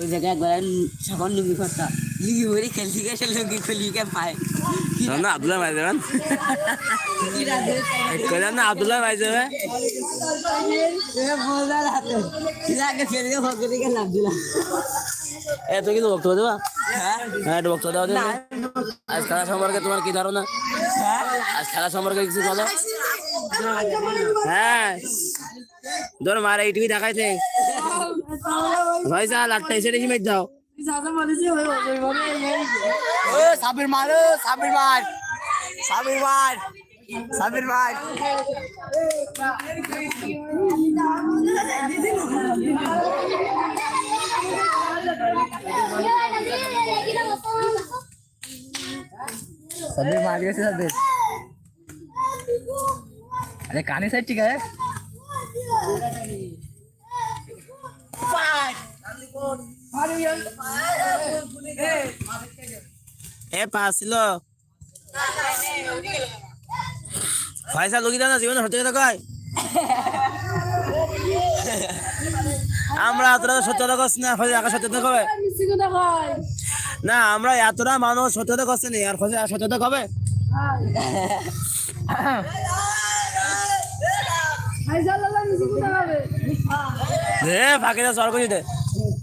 ওই জায়গায় একবার সকাল লুঙ্গি করতা লুঙ্গি ভরি খেলতে গেছে লুঙ্গি খুলি কে পায় না আব্দুল্লাহ ভাই দেবেন। কি কইলাম না আব্দুল্লাহ ভাই যাবে এ তুই কিন্তু বক্তব্য দেবা? হ্যাঁ। একটু বক্তব্য দেওয়া দেবে। আজ খেলা সম্পর্কে তোমার কি ধারণা? আজ খেলা সম্পর্কে কিছু বলো? হ্যাঁ। ধর মারা এই টিভি দেখাইছে। ভাই যা লাটটা এসে রেখে মেট দাও ও সাব্বির মার ও সাব্বির মার সাব্বির মার সাব্বির মার সাব্বির মার গেছে সাব্বির अरे काने साइड ठीक है এ পাস ছিল। পয়সা লগি না জীবনে সত্যি কথা কয়। আমরা এতটা সত্যতা করছি না ফলে একা সত্যতা কবে? না আমরা এতটা মানুষ সত্যতা করছে না আর ফলে সত্যতা কবে? দে ফাঁকি দে সর দে।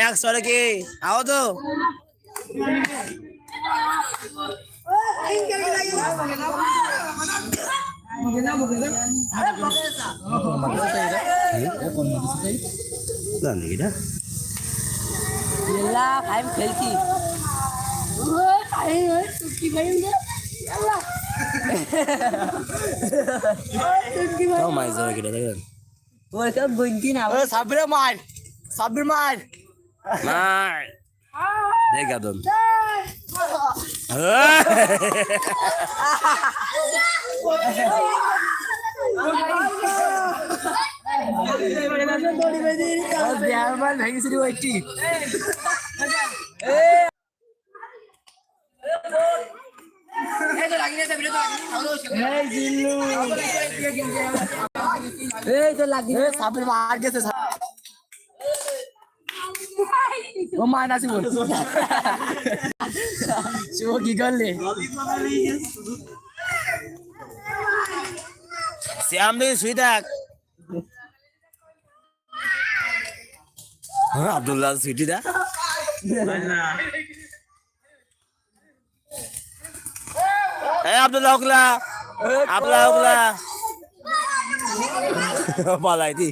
এক সরে কি আও তো জানি এটা ফাইভ খেলছি যাবে সব গুনতি না ও মার সাব্বির মার মার দেখ আদম বিহার মার ভেঙে সিরি ওইটি এই জিল্লু এই তো লাগি এ সাব্বির মার গেছে ও মার না শিব শিব কি করলে? শ্যাম দেখি শুই থাক। হ্যাঁ আব্দুল্লাহ সুইটি দা। এই আব্দুল্লাহ ওকলা আব্দুল্লাহ ওকলা পালাই দি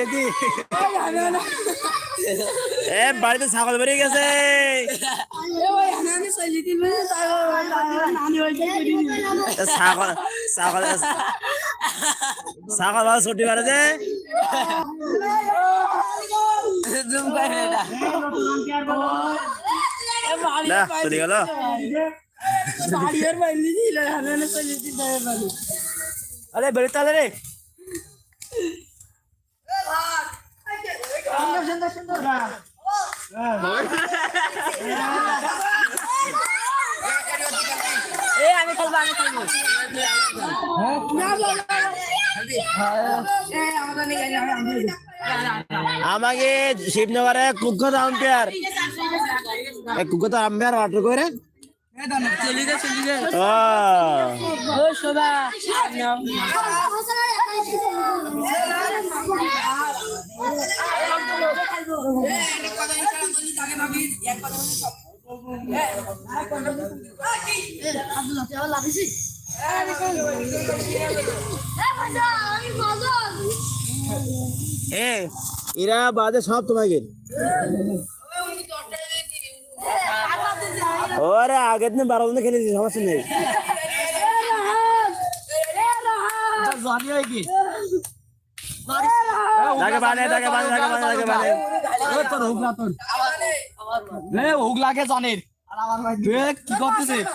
দিদি এ বাড়িতে ছাগল বেরিয়ে গেছে ছাগল ছাগল ছাগল ভালো ছুটি মারে যে জুম করে না না চলে গেল আরে বেরোতে হবে রে এই আমি আমাকে শিবনগরে কুকুর আম্পায়ার কুকুর আম্পায়ার অর্ডার করে ও ও শোভা এ এরা বাজে সব তোমাকে ওরে আগের দিন বারো দিন খেলেছি সমস্যা নেই। তাকে বানে তাকে বানে তাকে বানে তাকে বানে হুগলাকে জানের। তুই কি করতেছিস